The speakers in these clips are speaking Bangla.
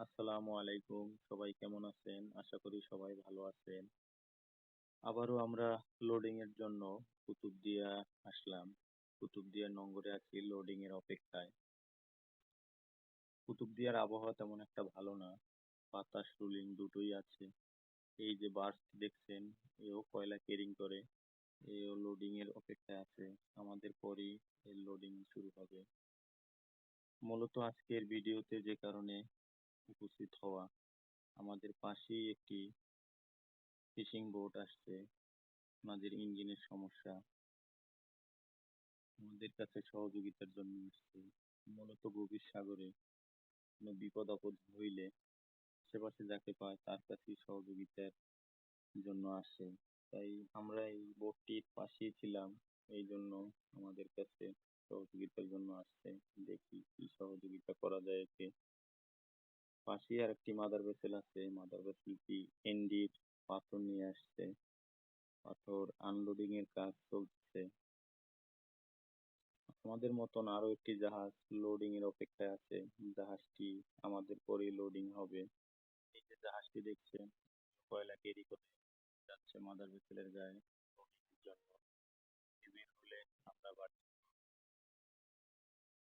আসসালামু আলাইকুম। সবাই কেমন আছেন? আশা করি সবাই ভালো আছেন। আবারও আমরা লোডিং এর জন্য কুতুবদিয়া আসলাম। কুতুবদিয়া নঙ্গরে আছি লোডিং এর অপেক্ষায়। কুতুবদিয়ার আবহাওয়া তেমন একটা ভালো না। বাতাস, রুলিং দুটোই আছে। এই যে বাস দেখছেন, এও কয়লা কেরিং করে। এও লোডিং এর অপেক্ষায় আছে। আমাদের পরেই এর লোডিং শুরু হবে। মূলত আজকের ভিডিওতে যে কারণে উপস্থিত হওয়া। আমাদের পাশেই একটি ফিশিং বোট আসছে। ওনাদের ইঞ্জিনের সমস্যা। আমাদের কাছে সহযোগিতার জন্য আসছে। মূলত গভীর সাগরে কোনো বিপদ আপদ হইলে আশেপাশে যাকে পায় তার কাছেই সহযোগিতার জন্য আসে। তাই আমরা এই বোটটির পাশেই ছিলাম। এই জন্য আমাদের কাছে সহযোগিতার জন্য আসছে। দেখি কি সহযোগিতা করা যায় একে পাশেই আর একটি মাদার ভেসেল আছে মাদার ভেসেলটি এনডির পাথর নিয়ে আসছে। পাথর আনলোডিং এর কাজ চলছে। আমাদের মতন আরও একটি জাহাজ লোডিং এর অপেক্ষায় আছে। জাহাজটি আমাদের পরেই লোডিং হবে। এই যে জাহাজটি দেখছেন, কয়লা কেরি করে যাচ্ছে মাদার ভেসেলের গায়ে জন্য বের হলে আমরা বাড়ি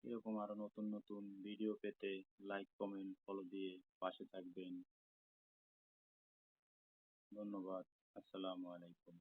এরকম আরও নতুন নতুন ভিডিও পেতে লাইক কমেন্ট ফলো দিয়ে পাশে থাকবেন। ধন্যবাদ। আসসালামু আলাইকুম।